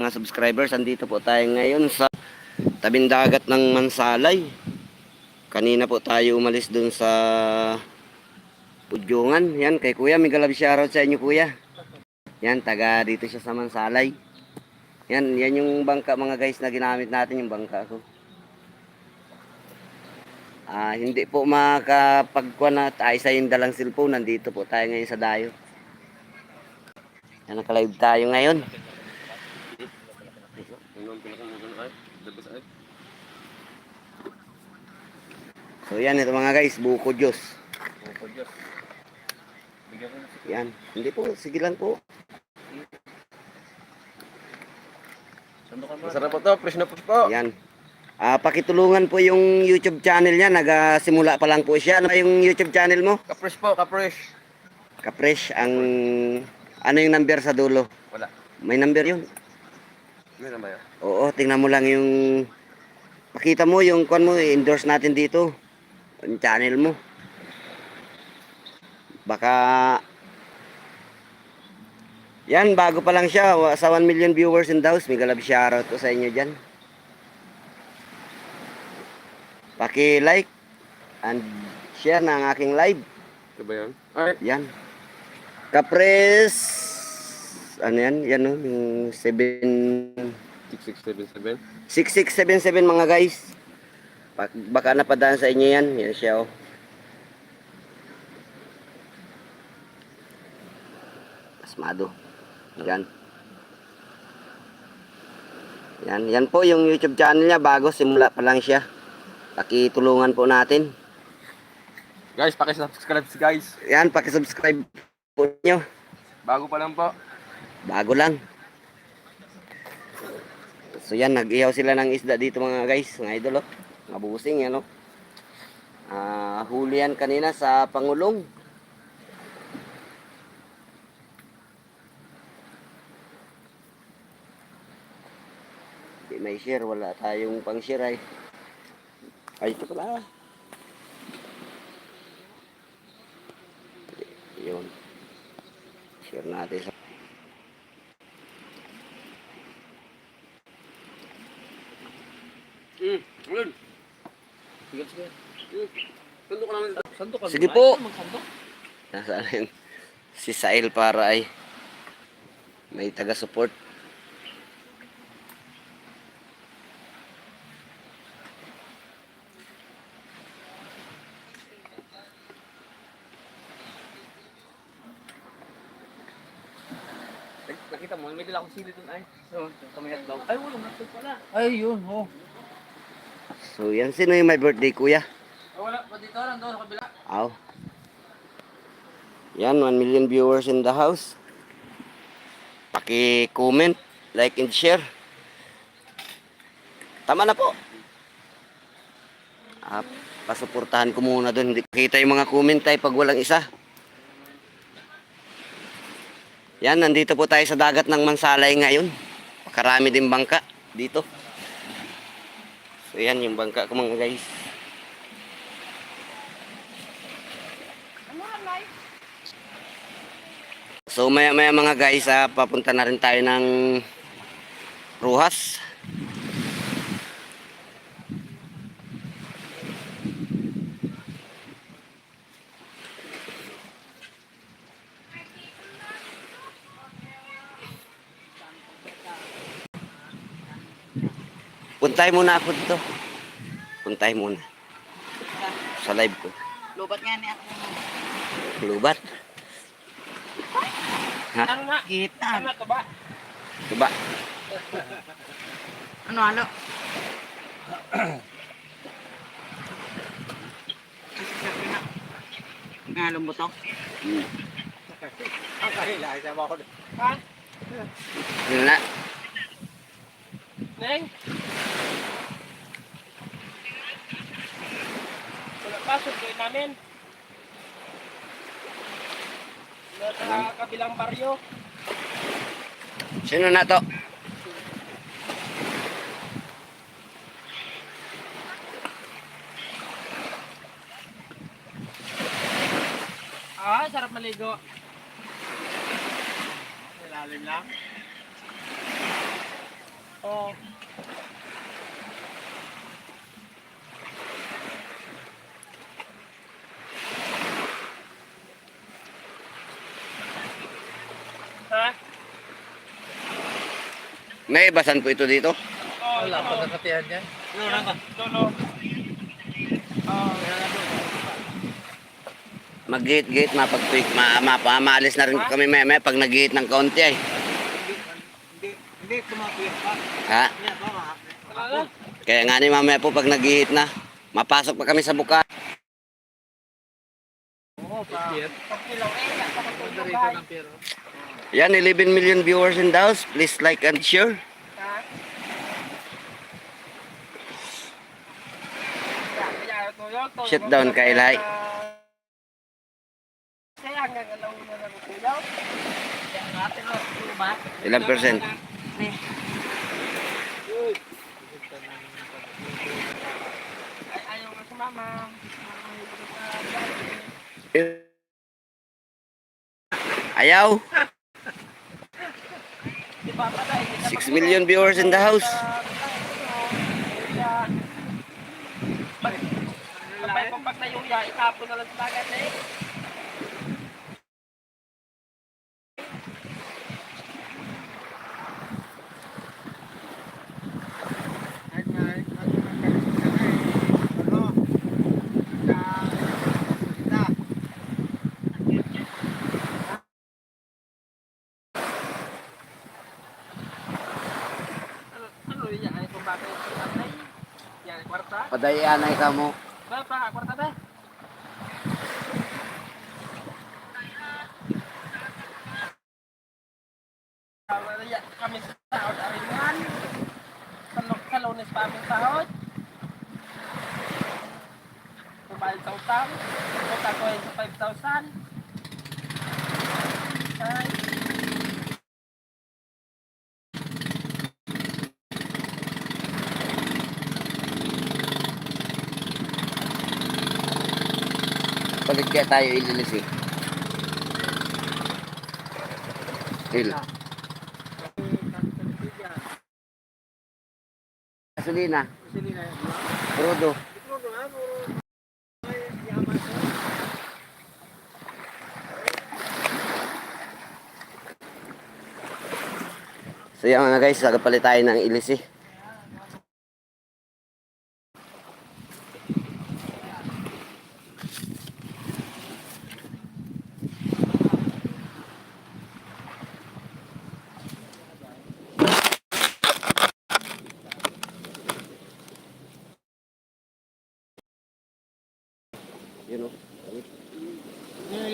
mga subscribers, andito po tayo ngayon sa tabing dagat ng Mansalay. Kanina po tayo umalis dun sa Udyungan. Yan, kay Kuya, may galab shoutout sa inyo Kuya. Yan, taga dito siya sa Mansalay. Yan, yan yung bangka mga guys na ginamit natin, yung bangka ko. Ah, hindi po makapagkuha na tayo sa yung dalang cellphone. Nandito po tayo ngayon sa dayo. Yan, nakalive tayo ngayon. So yan ito mga guys, buko Diyos. Yan, hindi po, sige lang po. Masarap po to, fresh na fresh po. Yan. Ah, pakitulungan po yung YouTube channel niya, nagasimula pa lang po siya. Ano ba yung YouTube channel mo? Ka-fresh po, ka-fresh. Kapresh, ang ano yung number sa dulo? Wala. May number yun. Meron ba yun? Oo, tingnan mo lang yung Pakita mo yung kwan mo, endorse natin dito. Yung channel mo. Baka Yan, bago pa lang siya. Sa 1 million viewers in house. May galab shoutout ko sa inyo dyan. Paki-like and share ng aking live. Ito ba yun? Ay, Yan. Kapres. Ano yan? Yan o. Yung 7... 6677. 6677 mga guys. Bak- Baka napadaan sa inyo yan. Yan siya oh. Asmado. Yan. Yan. Yan po yung YouTube channel niya. Bago simula pa lang siya. Pakitulungan po natin. Guys, paki-subscribe guys. Yan. Pakisubscribe po nyo. Bago pa lang po. Bago lang. So yan, nag-ihaw sila ng isda dito mga guys, mga idol oh. Mga busing yan oh. Ah, huli yan kanina sa Pangulong. Di may share, wala tayong pang share ay. Ay, ito pala. Yun. Share natin sa Ulun. Sige, sige. Sandok ka naman. Sandok ka Sige po. Nasaan yun? Si Sail para ay may taga-support. Nakita mo, may dala akong sili dun ay. So, kamayat daw. Ay, wala, natag pala. Ay, yun, oh. So yan, sino yung my birthday kuya? Oh, wala, pa dito lang doon, kabila. Aw. Yan, 1 million viewers in the house. Paki-comment, like and share. Tama na po. Ah, pasuportahan ko muna doon. Hindi kita yung mga comment ay pag walang isa. Yan, nandito po tayo sa dagat ng Mansalay ngayon. Karami din bangka dito. So yan yung bangka ko mga guys. So maya maya mga guys, ah, papunta na rin tayo ng Ruhas. Puntay muna ako dito. Puntay muna. Sa live ko. Lubat nga niya. Lubat. Ha? Ano na? Kita. Ano to ba? Diba? Ano, halo? Nga, lumbutok. Ang kahila, isa ba ako doon? Ha? Yun na. Neng? Wala pasok kayo namin. Nasa kabilang baryo. Sino na to? Ah, sarap maligo. Ilalim lang. Oh. Ha? Naibasan po ito dito? Oh, Wala pa nakatihan yan. Lolo na Lolo. Oh, Mag-gate-gate, mapag-quick, ma mapamalis na rin kami meme pag nag-gate ng kaunti ay. Eh. Ha? Kaya nga ni mamaya po pag nag-gate na, mapasok pa kami sa buka. Yan, 11 million viewers the house. Please like and share. Shut down kay Lai. Kaya hanggang na natin? Ay, ayaw ka sumama. Ayaw. Di ba patay? 6 million viewers in the house. Kapag pag nayuya, itapon na lang sa dagat eh. Ano, ano yan? Ay, kung bakit patay? Yan, kwarta? Padayan ay kamo. Ba, pa, kwarta ba? Kaya kami sa sahod aringan. Sa- Sa lunes pa aming sahod. Kumain sa utang. Utang ko ay sa 5,000. Ay, Palit kaya tayo ililis eh. Il. Gasolina. sili na yun. Crudo. Ito nga, puro may yaman ko. So yan mga guys, nagpalit tayo ng ilis eh.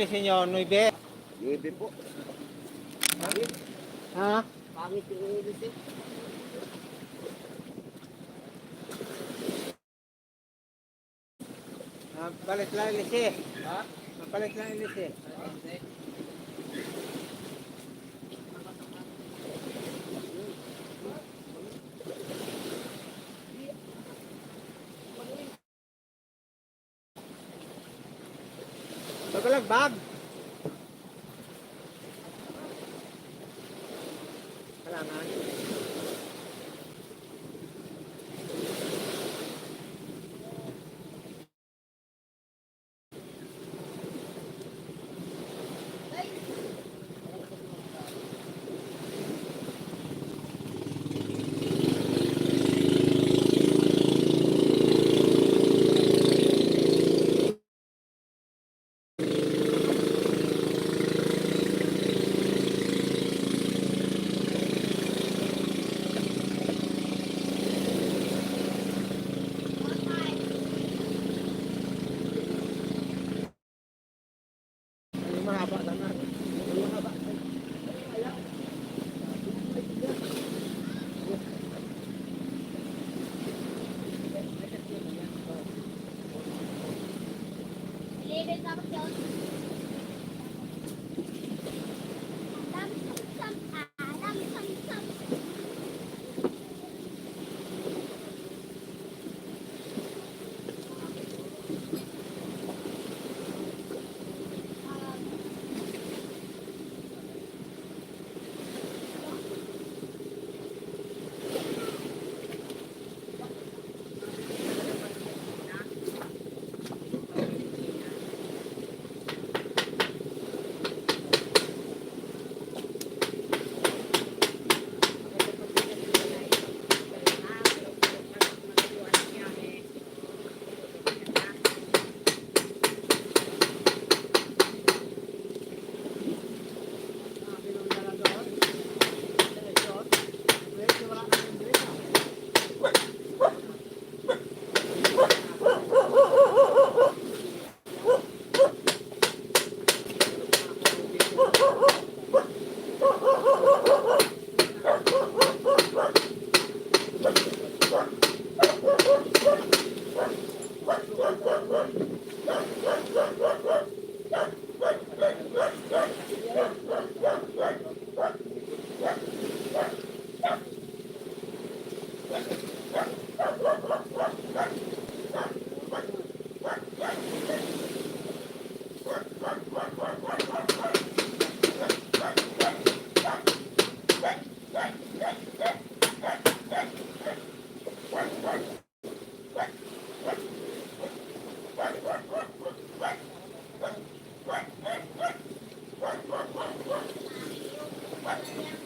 Nilisin nyo, Nuibe. Ibi po. Ha? Pangit yung ilis eh. Balik lang ilisi. Ha? Balik lang ilisi. Pagkalagbag. বাঘ Bye.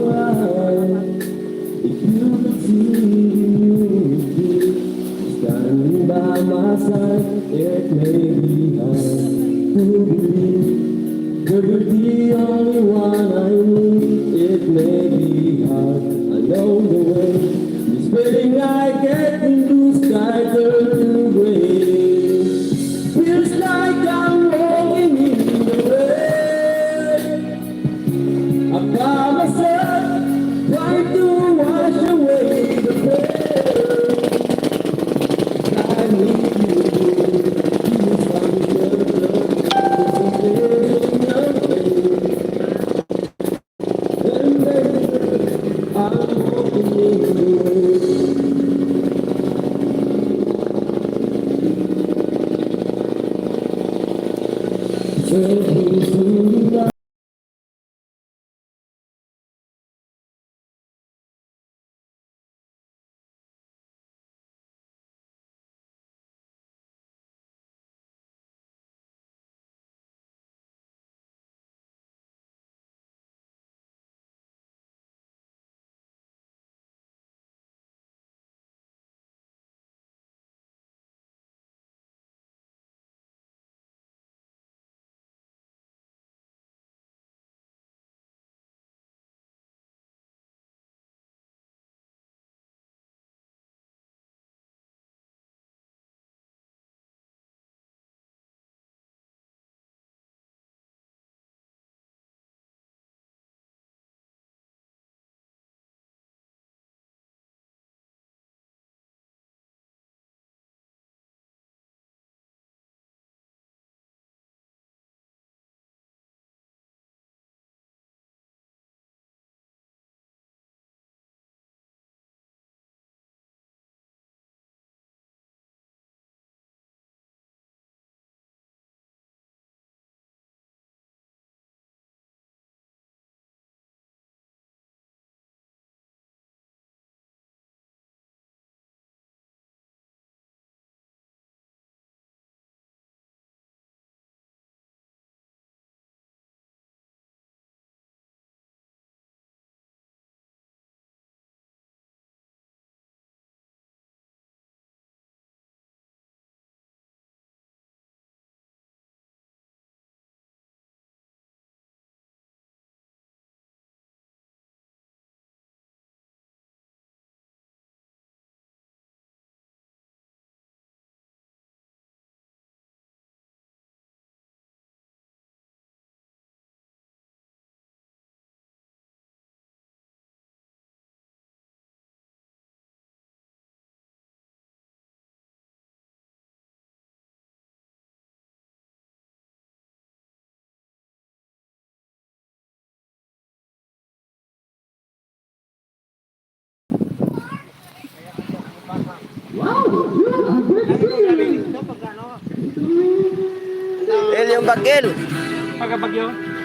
many Wow! Yeah, good feeling! El, yung?